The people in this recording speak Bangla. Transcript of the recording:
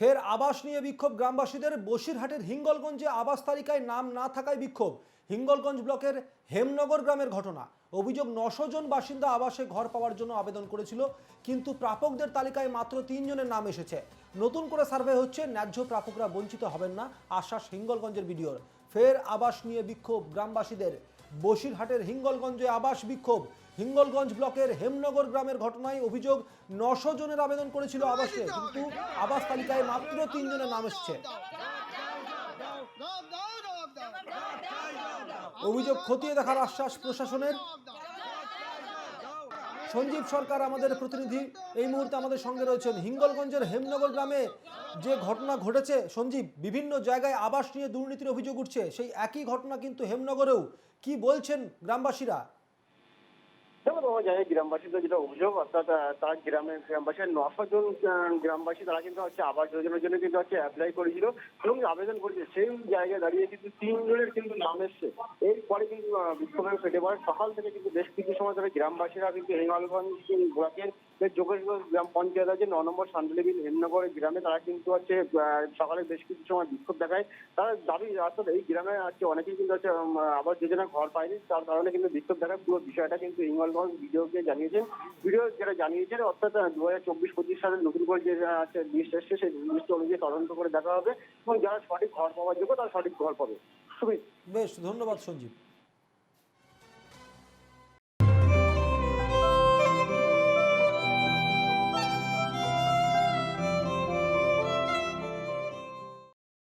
ফের আবাস নিয়ে বিক্ষোভ। গ্রামবাসীদের বসিরহাটের হিঙ্গলগঞ্জে আবাস তালিকায় নাম না থাকায় বিক্ষোভ। হিঙ্গলগঞ্জ ব্লকের হেমনগর গ্রামের ঘটনা। অভিযোগ নশো জন বাসিন্দা আবাসে ঘর পাওয়ার জন্য আবেদন করেছিল, কিন্তু প্রাপকদের তালিকায় মাত্র তিনজনের নাম এসেছে। নতুন করে সার্ভে হচ্ছে, ন্যায্য প্রাপকরা বঞ্চিত হবেন না, আশ্বাস হিঙ্গলগঞ্জের বিডিওর। ফের আবাস নিয়ে বিক্ষোভ। গ্রামবাসীদের বসিরহাটের হিঙ্গলগঞ্জে আবাস বিক্ষোভ। হিঙ্গলগঞ্জ ব্লকের হেমনগর গ্রামের ঘটনায় অভিযোগ নশো জনের আবেদন করেছিল আবাসে, কিন্তু আবাস তালিকায় মাত্র তিনজনের নাম এসছে। অভিযোগ খতিয়ে দেখার আশ্বাস প্রশাসনের। সঞ্জীব সরকার আমাদের প্রতিনিধি এই মুহূর্তে আমাদের সঙ্গে রয়েছেন হিঙ্গলগঞ্জের হেমনগর গ্রামে যে ঘটনা ঘটেছে, সঞ্জীব, বিভিন্ন জায়গায় আবাস নিয়ে দুর্নীতির অভিযোগ উঠছে, সেই একই ঘটনা কিন্তু হেমনগরেও। কি বলছেন গ্রামবাসীরা? তোমার জায়গায় গ্রামবাসীদের যেটা অভিযোগ, অর্থাৎ তার গ্রামের গ্রামবাসীর নশো জন গ্রামবাসী তারা কিন্তু হচ্ছে আবাস যোজনার জন্য কিন্তু হচ্ছে অ্যাপ্লাই করেছিল এবং আবেদন করেছে। সেই জায়গায় দাঁড়িয়ে কিন্তু তিনজনের কিন্তু নাম এসছে। এরপরে কিন্তু বিক্ষোভের ফেটে পড়ে সকাল থেকে কিন্তু বেশ কিছু সময় ধরে গ্রামবাসীরা কিন্তু হেঙ্গলগঞ্জ যে যোগেশগঞ্জ গ্রাম পঞ্চায়েত আছে, ন নম্বর শান্তিলেবিল হেমনগর গ্রামে তারা কিন্তু হচ্ছে সকালে বেশ কিছু সময় বিক্ষোভ দেখায়। তারা দাবি অর্থাৎ এই গ্রামে হচ্ছে অনেকেই কিন্তু হচ্ছে আবাস যোজনা ঘর পায়নি। তার কারণে কিন্তু বিক্ষোভ দেখায়। পুরো বিষয়টা কিন্তু হিঙ্গলগঞ্জ ভিডিওকে জানিয়েছেন। ভিডিও যেটা জানিয়েছেন, অর্থাৎ দু হাজার চব্বিশ পঁচিশ সালে নতুন করে যে আছে লিস্ট এসছে, সেই লিস্ট অনুযায়ী তদন্ত করে দেখা হবে। এবং যারা সঠিক ঘর পাওয়ার যোগ্য, তারা সঠিক ঘর পাবে। সুমিত। বেশ, ধন্যবাদ সঞ্জীব।